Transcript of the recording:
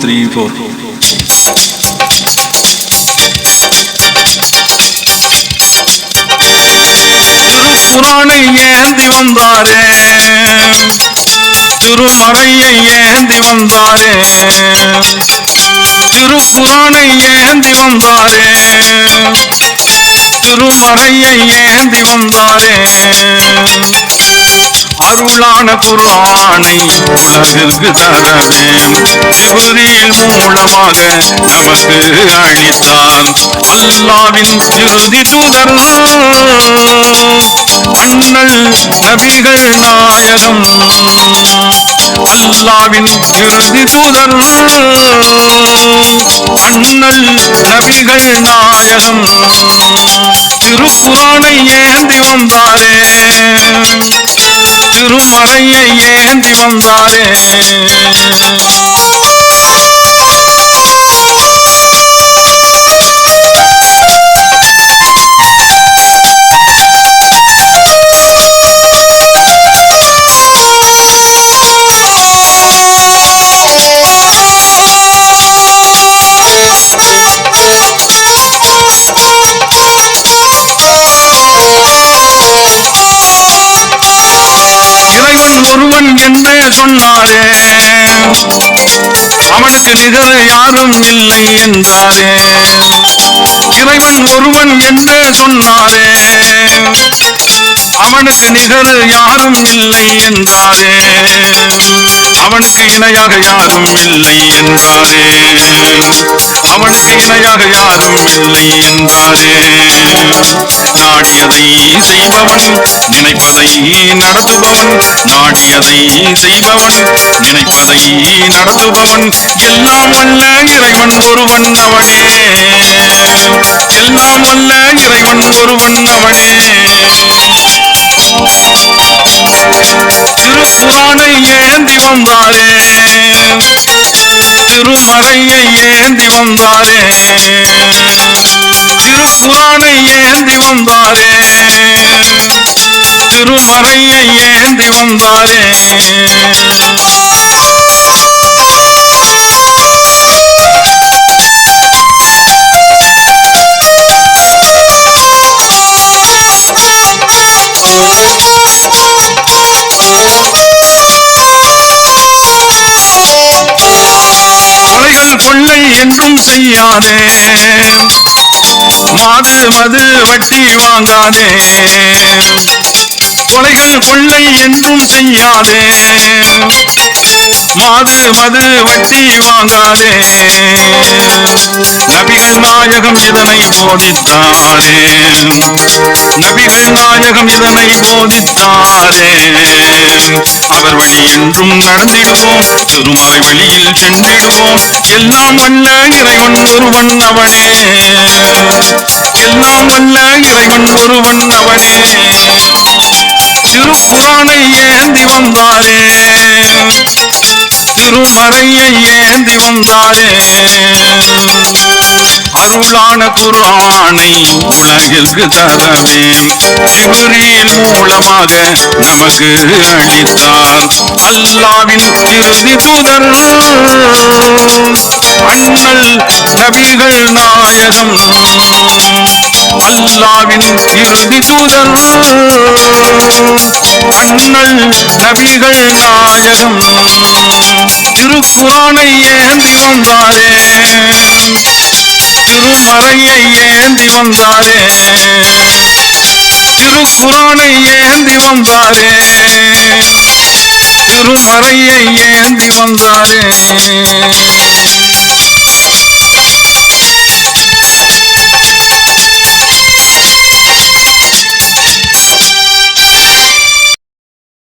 Three four திருக்குறானை ஏந்தி வந்தாரே. திருமறையை ஏந்தி வந்தாரே. திருக்குறானை ஏந்தி வந்தாரே. திருமறையை ஏந்தி வந்தாரே. அருளான குர்ஆனை உலகிற்கு தரவே. ஜிப்ரீல் மூலமாக நமக்கு அளித்தார் அல்லாவின் இறுதி தூதர் அண்ணல் நபிகள் நாயகம். அல்லாவின் இறுதி தூதர் அண்ணல் நபிகள் நாயகம். திருக்குறானை ஏந்தி வந்தாரே. திருமலையை ஏந்தி வந்தாரே. சொன்னாரே. அவனுக்கு நிகர் யாரும் இல்லை என்றாரே. இறைவன் ஒருவன் என்ன சொன்னாரே. அவனுக்கு நிகர் யாரும் இல்லை என்றாரே. அவனுக்கு இணையாக யாரும் இல்லை என்றாரே. அவனுக்கு இணையாக யாரும் இல்லை என்றாரே. நாடியதை செய்பவன் நினைப்பதை நடத்துபவன். நாடியதை செய்பவன் நினைப்பதை நடத்துபவன். எல்லாம் வல்ல இறைவன் ஒருவன் அவனே. எல்லாம் வல்ல இறைவன் ஒருவன் அவனே. திருக்குறானை ஏந்தி வந்தாரே திருமறையை ஏந்தி வந்தாரே திருக்குறானை ஏந்தி வந்தாரே திருமறையை ஏந்தி வந்தாரே Oh கொள்ளை என்றும் செய்யாதே. மாது மது வட்டி வாங்காதே. கொலைகள் கொள்ளை என்றும் செய்யாதே. மாது மது வட்டி வாங்காதே. நபிகள் நாயகம் இதனை போதித்தாரே? நபிகள் நாயகம் இதனை போதித்தாரே? என்றும் நடந்திடுவோம். திருமாய் வழியில் சென்றிடுவோம். எல்லாம் வல்ல இறைவன் ஒருவன் அவனே. எல்லாம் வல்ல இறைவன் ஒருவன் அவனே. திருக்குறானை ஏந்தி வந்தாரே திருமறையை ஏந்தி வந்தாரே அருளான குர்ஆனை உலகிற்கு தரவே ஜிப்ரீல் மூலமாக நமக்கு அளித்தார் அல்லாவின் இறுதி தூதர். அண்ணல் நபிகள் நாயகம். அல்லாவின் இறுதி தூதர் அண்ணல் நபிகள் நாயகம். திருக்குறானை ஏந்தி வந்தாரே. திருமறையை ஏந்தி வந்தாரே. திருக்குறானை ஏந்தி வந்தாரே. திருமறையை ஏந்தி வந்தாரே.